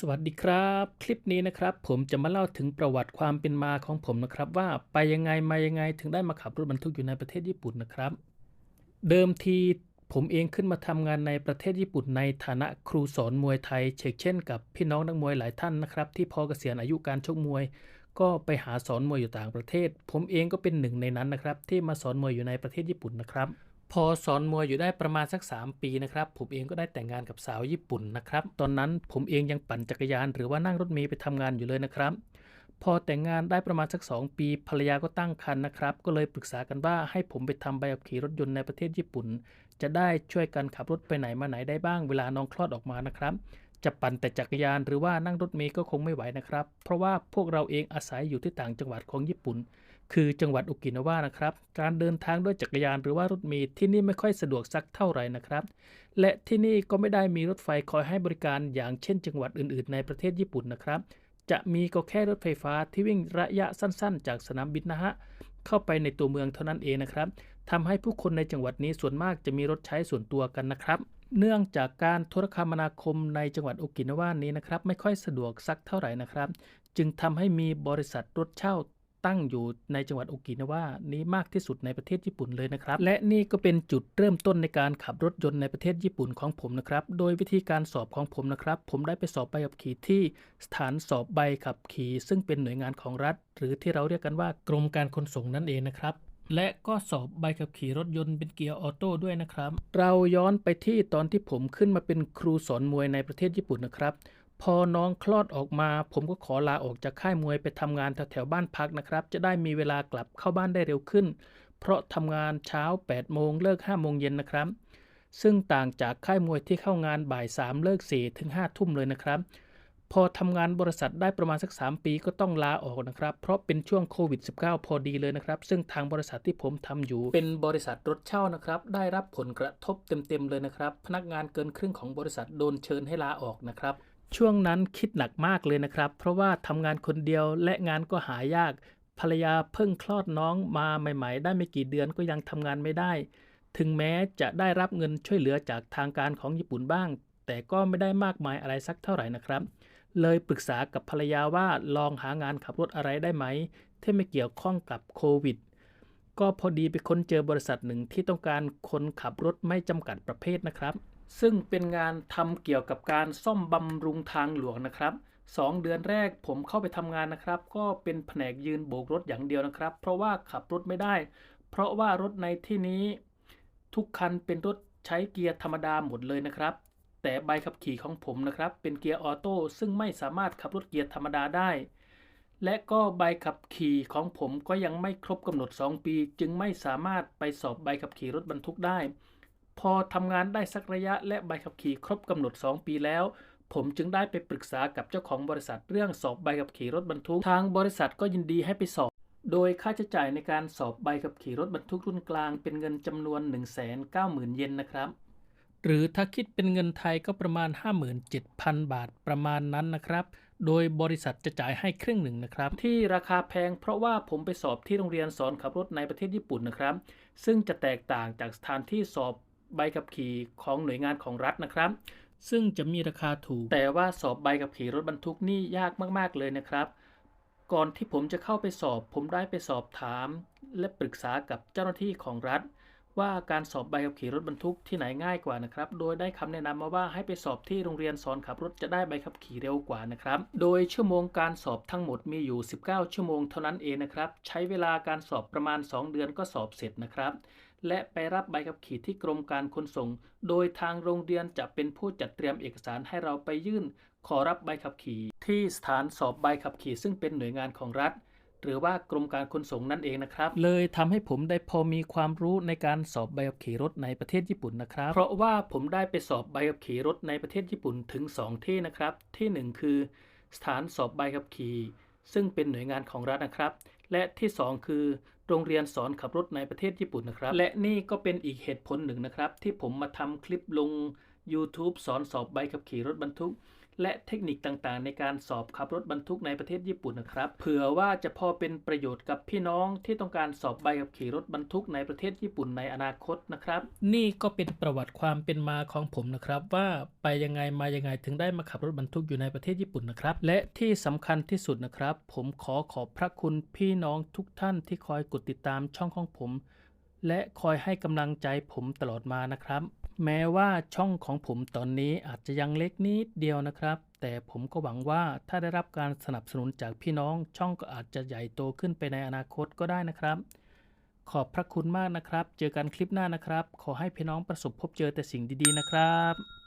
สวัสดีครับ คลิปนี้นะครับ ผมจะมาเล่าถึงประวัติความเป็นมาของผมนะครับ ว่าไปยังไงมายังไงถึงได้มาขับรถบรรทุกอยู่ในประเทศญี่ปุ่นนะครับ เดิมทีผมเองขึ้นมาทำงานในประเทศญี่ปุ่นในฐานะครูสอนมวยไทยเชกเช่นกับพี่น้องนักมวยหลายท่านนะครับ ที่พอเกษียณอายุการชกมวย ก็ไปหาสอนมวยอยู่ต่างประเทศ ผมเองก็เป็นหนึ่งในนั้นนะครับ ที่มาสอนมวยอยู่ในประเทศญี่ปุ่นนะครับ พอสอนมวยอยู่ได้ประมาณสัก 3 ปีนะครับ ผมเองก็ได้แต่งงานกับสาวญี่ปุ่นนะครับ ตอนนั้นผมเองยังปั่นจักรยานหรือว่านั่งรถเมล์ไปทำงานอยู่เลยนะครับ พอแต่งงานได้ประมาณสัก 2 ปี ภรรยาก็ตั้งครรภ์นะครับ ก็เลยปรึกษากันว่าให้ผมไปทำใบขับขี่รถยนต์ในประเทศญี่ปุ่น จะได้ช่วยกันขับรถไปไหนมาไหนได้บ้างเวลาน้องคลอดออกมานะครับ จะปั่นแต่จักรยานหรือว่านั่งรถเมล์ก็คงไม่ไหวนะครับ เพราะว่าพวกเราเองอาศัยอยู่ที่ต่างจังหวัดของญี่ปุ่น คือจังหวัดโอกินาวานะครับ การเดินทางด้วยจักรยานหรือว่ารถเมล์ที่นี่ไม่ค่อยสะดวกสักเท่าไหร่นะครับ และที่นี่ก็ไม่ได้มีรถไฟคอยให้บริการอย่างเช่น จังหวัดอื่น ๆ ในประเทศญี่ปุ่นนะครับ จะมีก็แค่รถไฟฟ้าที่วิ่งระยะสั้นๆ จากสนามบินนะฮะเข้าไปในตัวเมืองเท่านั้นเองนะครับทำให้ผู้คนในจังหวัดนี้ส่วนมากจะมีรถใช้ส่วนตัวกันนะครับเนื่องจากการโทรคมนาคมในจังหวัดโอกินาวานี้นะครับ ไม่ค่อยสะดวกสักเท่าไหร่นะครับ จึงทำให้มีบริษัทรถเช่า ตั้งอยู่ในจังหวัดโอกินาวานี้มากที่สุดในประเทศญี่ปุ่นเลยนะครับ และนี่ก็เป็นจุดเริ่มต้นในการขับรถยนต์ในประเทศญี่ปุ่นของผมนะครับ โดยวิธีการสอบของผมนะครับ ผมได้ไปสอบใบขับขี่ที่สถานสอบใบขับขี่ ซึ่งเป็นหน่วยงานของรัฐ หรือที่เราเรียกกันว่ากรมการขนส่งนั่นเองนะครับและก็สอบใบขับขี่รถยนต์เป็นเกียร์ออโต้ด้วยนะครับ เราย้อนไปที่ตอนที่ผมขึ้นมาเป็นครูสอนมวยในประเทศญี่ปุ่นนะครับ พอน้องคลอดออกมา ผมก็ขอลาออกจากค่ายมวยไปทำงานแถวๆบ้านพักนะครับ จะได้มีเวลากลับเข้าบ้านได้เร็วขึ้น เพราะทำงานเช้า 8 โมงเลิก 5 โมงเย็นนะครับ ซึ่งต่างจากค่ายมวยที่เข้างานบ่าย 3 เลิก 4 ถึง 5 ทุ่มเลยนะครับ พอทำงานบริษัทได้ประมาณสัก 3 ปีก็ต้องลาออกนะครับ เพราะเป็นช่วงโควิด -19 พอดีเลยนะครับ ซึ่งทางบริษัทที่ผมทำอยู่ เป็นบริษัทรถเช่านะครับ ได้รับผลกระทบเต็มๆเลยนะครับ พนักงานเกินครึ่งของบริษัทโดนเชิญให้ลาออกนะครับ ช่วงนั้นคิดหนักมากเลยนะครับ เพราะว่าทำงานคนเดียวและงานก็หายาก ภรรยาเพิ่งคลอดน้องมาใหม่ ๆ ได้ไม่กี่เดือนก็ยังทำงานไม่ได้ ถึงแม้จะได้รับเงินช่วยเหลือจากทางการของญี่ปุ่นบ้าง แต่ก็ไม่ได้มากมายอะไรสักเท่าไหร่นะครับ เลยปรึกษากับภรรยาว่าลองหางานขับรถอะไรได้ไหม ที่ไม่เกี่ยวข้องกับโควิด ก็พอดีไปค้นเจอบริษัทหนึ่งที่ต้องการคนขับรถไม่จำกัดประเภทนะครับ ซึ่งเป็นงานทำเกี่ยวกับการซ่อมบำรุงทางหลวงนะครับสองเดือนแรกผมเข้าไปทำงานนะครับ ก็เป็นแผนกยืนโบกรถอย่างเดียวนะครับ เพราะว่าขับรถไม่ได้ เพราะว่ารถในที่นี้ ทุกคันเป็นรถใช้เกียร์ธรรมดาหมดเลยนะครับ แต่ใบขับขี่ของผมนะครับ เป็นเกียร์ออโต้ซึ่งไม่สามารถขับรถเกียร์ธรรมดาได้ และก็ใบขับขี่ของผมก็ยังไม่ครบกำหนด 2 ปี จึงไม่สามารถไปสอบใบขับขี่รถบรรทุกได้ พอทำงานได้สักระยะและใบขับขี่ครบกำหนด 2 ปีแล้ว ผมจึงได้ไปปรึกษากับเจ้าของบริษัทเรื่องสอบใบขับขี่รถบรรทุก ทางบริษัทก็ยินดีให้ไปสอบ โดยค่าใช้จ่ายในการสอบใบขับขี่รถบรรทุกรุ่นกลางเป็นเงินจำนวน 190,000 เยนนะครับ หรือถ้าคิดเป็นเงินไทยก็ประมาณ 57,000 บาทประมาณนั้นนะครับ โดยบริษัทจะจ่ายให้ครึ่งหนึ่งนะครับ ที่ราคาแพงเพราะว่าผมไปสอบที่โรงเรียนสอนขับรถในประเทศญี่ปุ่นนะครับ ซึ่งจะแตกต่างจากสถานที่สอบ ใบขับขี่ของหน่วยงานของรัฐนะครับ ซึ่งจะมีราคาถูก แต่ว่าสอบใบขับขี่รถบรรทุกนี่ยากมากๆเลยนะครับ ก่อนที่ผมจะเข้าไปสอบ ผมได้ไปสอบถาม และปรึกษากับเจ้าหน้าที่ของรัฐ ว่าการสอบใบขับขี่รถบรรทุกที่ไหนง่ายกว่านะครับ โดยได้คำแนะนำมาว่าให้ไปสอบที่โรงเรียนสอนขับรถจะได้ใบขับขี่เร็วกว่านะครับ โดยชั่วโมงการสอบทั้งหมดมีอยู่ 19 ชั่วโมงเท่านั้นเองนะครับ ใช้เวลาการสอบประมาณ 2 เดือนก็สอบเสร็จนะครับ และไปรับใบขับขี่ที่กรมการขนส่ง โดยทางโรงเรียนจะเป็นผู้จัดเตรียมเอกสารให้เราไปยื่น ขอรับใบขับขี่ ที่สถานสอบใบขับขี่ซึ่งเป็นหน่วยงานของรัฐ หรือว่ากรมการขนส่งนั่นเองนะครับ เลยทำให้ผมได้พอมีความรู้ในการสอบใบขับขี่รถในประเทศญี่ปุ่นนะครับ เพราะว่าผมได้ไปสอบใบขับขี่รถในประเทศญี่ปุ่นถึง 2 ที่นะครับ ทีหนึ่1 คือ สถานสอบใบขับขี่ซึ่งเป็นหน่วยงานของรัฐนะครับ และที่ 2 คือ โรงเรียนสอนขับรถในประเทศญี่ปุ่นนะครับ และนี่ก็เป็นอีกเหตุผลหนึ่งนะครับ ที่ผมมาทำคลิปลง YouTube สอนสอบใบขับขี่รถบรรทุก และเทคนิคต่างๆ ในการสอบขับรถบรรทุกในประเทศญี่ปุ่นนะครับเผื่อว่าจะพอเป็นประโยชน์กับพี่น้องที่ต้องการสอบใบขับขี่รถบรรทุกในประเทศญี่ปุ่นในอนาคตนะครับ นี่ก็เป็นประวัติความเป็นมาของผมนะครับ ว่าไปยังไงมายังไงถึงได้มาขับรถบรรทุกอยู่ในประเทศญี่ปุ่นนะครับ และที่สำคัญที่สุดนะครับ ผมขอขอบพระคุณพี่น้องทุกท่านที่คอยกดติดตามช่องของผม และคอยให้กำลังใจผมตลอดมานะครับ แม้ว่าช่องของผมตอนนี้อาจจะยังเล็กนิดเดียวนะครับ แต่ผมก็หวังว่าถ้าได้รับการสนับสนุนจากพี่น้อง ช่องก็อาจจะใหญ่โตขึ้นไปในอนาคตก็ได้นะครับ ขอบพระคุณมากนะครับ เจอกันคลิปหน้านะครับ ขอให้พี่น้องประสบพบเจอแต่สิ่งดีๆนะครับ